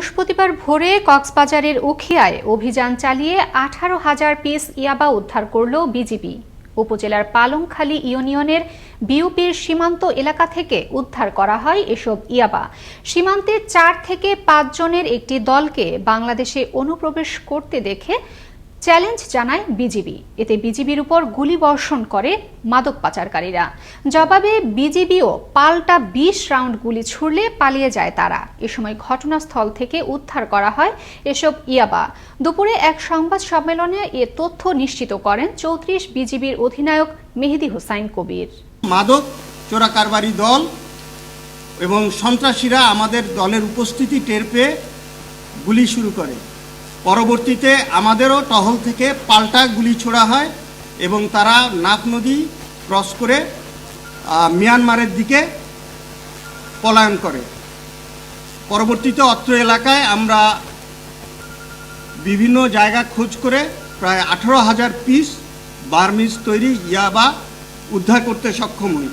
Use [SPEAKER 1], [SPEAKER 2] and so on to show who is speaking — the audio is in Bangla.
[SPEAKER 1] বৃহস্পতিবার ভোরে কক্সবাজারের উখিয়ায় অভিযান চালিয়ে আঠারো হাজার পিস ইয়াবা উদ্ধার করল বিজিবি। উপজেলার পালংখালী ইউনিয়নের বিউপির সীমান্ত এলাকা থেকে উদ্ধার করা হয় এসব ইয়াবা। সীমান্তে চার থেকে পাঁচ জনের একটি দলকে বাংলাদেশে অনুপ্রবেশ করতে দেখে চ্যালেঞ্জ জানায় বিজিবি। এতে বিজিবির উপর গুলি বর্ষণ করে মাদক পাচারকারীরা। জবাবে বিজিবিও পাল্টা বিশ রাউন্ড গুলি ছুড়লে পালিয়ে যায় তারা। এ সময় ঘটনাস্থল থেকে উদ্ধার করা হয় এসব ইয়াবা। দুপুরে এক সংবাদ সম্মেলনে এ তথ্য নিশ্চিত করেন চৌত্রিশ বিজিবির অধিনায়ক মেহেদি হোসাইন কবির।
[SPEAKER 2] মাদক চোরা কারবারি দল এবং সন্ত্রাসীরা আমাদের দলের উপস্থিতি টের পেয়ে গুলি শুরু করে। পরবর্তীতে আমাদেরও টহল থেকে পাল্টা গুলি ছোড়া হয় এবং তারা নাক নদী ক্রস করে মিয়ানমারের দিকে পলায়ন করে। পরবর্তীতে অত্র এলাকায় আমরা বিভিন্ন জায়গা খোঁজ করে প্রায় আঠারো হাজার পিস বার্মিজ তৈরি ইয়াবা উদ্ধার করতে সক্ষম হই।